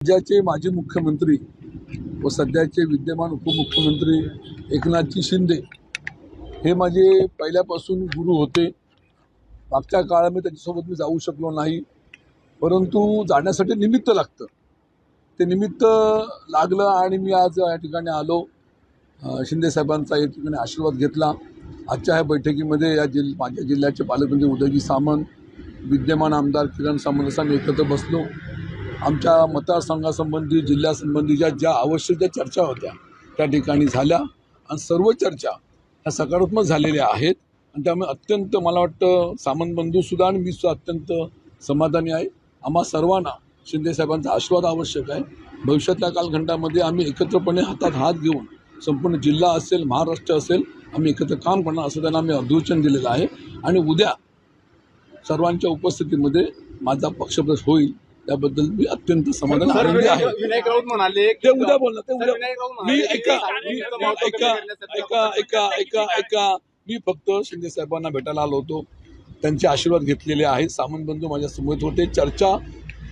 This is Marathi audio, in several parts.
राज्याचे माजी मुख्यमंत्री व सध्याचे विद्यमान उपमुख्यमंत्री एकनाथजी शिंदे हे माझे पहिल्यापासून गुरु होते. मागच्या काळात मी त्याच्यासोबत मी जाऊ शकलो नाही. परंतु जाण्यासाठी निमित्त लागतं. ते निमित्त लागलं आणि मी आज या ठिकाणी आलो. शिंदे साहेबांचा या ठिकाणी आशीर्वाद घेतला. आजच्या ह्या बैठकीमध्ये या जिल माझ्या जिल्ह्याचे पालकमंत्री उदयजी सामंत विद्यमान आमदार किरण सामंत असं आम्ही एकत्र बसलो. आमच्या मतदारसंघासंबंधी जिल्ह्यासंबंधी ज्या ज्या आवश्यक ज्या चर्चा होत्या त्या ठिकाणी झाल्या. आणि सर्व चर्चा ह्या सकारात्मक झालेल्या आहेत. आणि त्यामुळे अत्यंत मला वाटतं सामंत बंधूसुद्धा आणि मी सुद्धा अत्यंत समाधानी आहे. आम्हा सर्वांना शिंदेसाहेबांचा आशीर्वाद आवश्यक आहे. भविष्यातल्या कालखंडामध्ये आम्ही एकत्रपणे हातात हात घेऊन संपूर्ण जिल्हा असेल महाराष्ट्र असेल आम्ही एकत्र काम करणार असं त्यांना आम्ही अधोचन दिलेलं आहे. आणि उद्या सर्वांच्या उपस्थितीमध्ये माझा पक्षप्रवेश होईल. त्याबद्दल मी अत्यंत समाधान आनंदी आहे. विनायक विनायक राऊत म्हणाले की- ते उद्या बोलणार ते उद्या मी ऐका मी सार्वजनिक मी- वाहतूक ऐका करण्यासाठी ऐका ऐका ऐका ऐका. मी फक्त शिंदे साहेबांना भेटायला आलो होतो. त्यांचे आशीर्वाद घेतलेले आहेत. सामंत बंधू माझ्यासमोर होते. चर्चा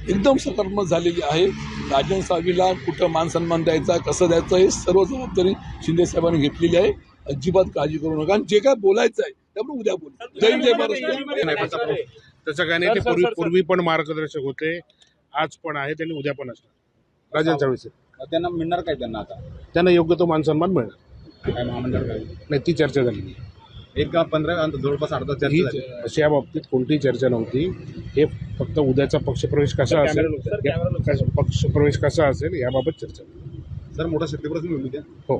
एकदम सकारात्मक झालेली आहे. राजन सावीला कुठं मान सन्मान द्यायचा कसं द्यायचं हे सर्व जबाबदारी शिंदे साहेबांनी घेतलेली आहे. अजिबात काळजी करू नका. आणि जे काय बोलायचं आहे त्यामुळे उद्या बोलू. जय जय महाराष्ट्र. त्याचं काय नाही ते पूर्वी पूर्वी पण मार्गदर्शक होते. आज पण आहे त्यांनी उद्या पण असणार. राजन चाळीस त्यांना मिळणार काय त्यांना आता? त्यांना योग्य तो मान सन्मान मिळणार. काय महामंडळ काय? नाही ती चर्चा झाली एक पंधरा जवळपास अर्धा ही चर्चा झाली. अशी या बाबतीत कोणतीही चर्चा नव्हती. हे फक्त उद्याचा पक्षप्रवेश कसा असेल पक्षप्रवेश कसा असेल याबाबत चर्चा सर मोठा शक्तीप्रश्न होईल उद्या? हो.